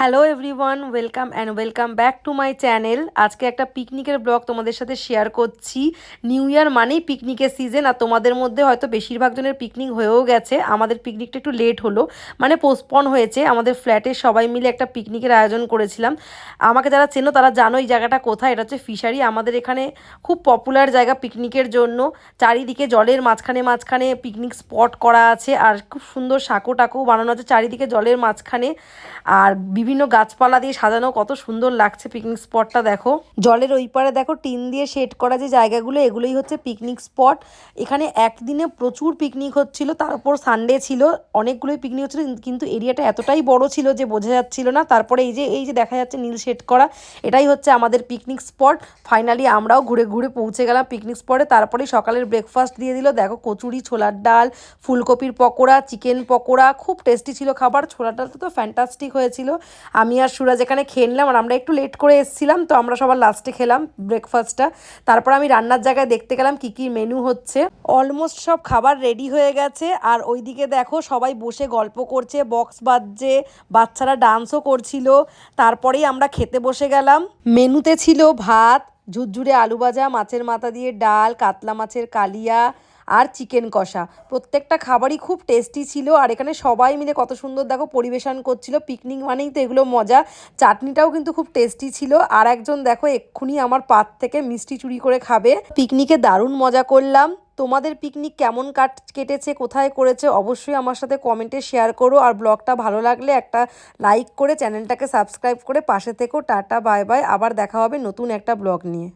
Hello everyone welcome and welcome back to my channel আজকে একটা পিকনিকের ব্লগ তোমাদের সাথে শেয়ার করছি। নিউ ইয়ার মানেই পিকনিকের সিজন আর তোমাদের মধ্যে হয়তো বেশিরভাগ জনের পিকনিক হয়েও গেছে। আমাদের পিকনিকটা একটু লেট হলো মানে পোস্টপন হয়েছে। আমাদের ফ্ল্যাটে সবাই মিলে একটা পিকনিকের আয়োজন করেছিলাম। আমাকে যারা চেনো তারা জানো এই জায়গাটা কোথায়, এটা হচ্ছে ফিশারি আমাদের এখানে খুব পপুলার জায়গা পিকনিকের জন্য। চারিদিকে জলের মাঝখানে মাঝখানে পিকনিক স্পট করা আছে। আর খুব সুন্দর সাঁকো টাকো বানানো আছে চারিদিকে জলের মাঝখানে। আর বিভিন্ন গাছপালা দিয়ে সাজানো, কত সুন্দর লাগছে পিকনিক স্পটটা দেখো। জলের ওই পারে দেখো, টিন দিয়ে শেড করা যে জায়গাগুলো, এগুলোই হচ্ছে পিকনিক স্পট এখানে একদিনে প্রচুর পিকনিক হচ্ছিল, তার উপর সানডে ছিল, অনেকগুলোই পিকনিক হচ্ছিল, কিন্তু এরিয়াটা এতটাই বড় ছিল যে বোঝা যাচ্ছিল না। তারপরে এই যে এই যে দেখা যাচ্ছে নীল শেড করা, এটাই হচ্ছে আমাদের পিকনিক স্পট ফাইনালি আমরাও ঘুরে ঘুরে পৌঁছে গেলাম পিকনিক স্পটে তারপরে সকালের ব্রেকফাস্ট দিয়ে দিল, দেখো কচুরি, ছোলার ডাল, ফুলকপির পকোড়া চিকেন পকোড়া, খুব টেস্টি ছিল খাবার। ছোলার ডালটা তো ফ্যান্টাস্টিক হয়েছিল। আমি আর সুরাজ এখানে খেয়ে নিলাম আর আমরা একটু লেট করে এসেছিলাম, তো আমরা সবার লাস্টে খেলাম ব্রেকফাস্টটা তারপর আমি রান্নার জায়গায় দেখতে গেলাম কি কি মেনু হচ্ছে। অলমোস্ট সব খাবার রেডি হয়ে গেছে আর ওইদিকে দেখো সবাই বসে গল্প করছে বক্স বাজছে, বাচ্চারা ডান্সও করছিল, তারপরেই আমরা খেতে বসে গেলাম। মেনুতে ছিল ভাত, ঝুরঝুরে আলু ভাজা, মাছের মাথা দিয়ে ডাল, কাতলা মাছের কালিয়া আর চিকেন কষা। প্রত্যেকটা খাবারই খুব টেস্টি ছিল আর এখানে সবাই মিলে কত সুন্দর দেখো পরিবেশন করছিল। পিকনিক মানেই তো এগুলো মজা। চাটনিটাও কিন্তু খুব টেস্টি ছিল। আর একজন দেখো এক্ষুনি আমার পাত থেকে মিষ্টি চুরি করে খাবে। পিকনিকে দারুণ মজা করলাম। তোমাদের পিকনিক কেমন কাট, কেটেছে, কোথায় করেছে অবশ্যই আমার সাথে কমেন্টে শেয়ার করো। আর ব্লগটা ভালো লাগলে একটা লাইক করে চ্যানেলটাকে সাবস্ক্রাইব করে পাশে থেকো। টাটা বাই বাই আবার দেখা হবে নতুন একটা ব্লগ নিয়ে।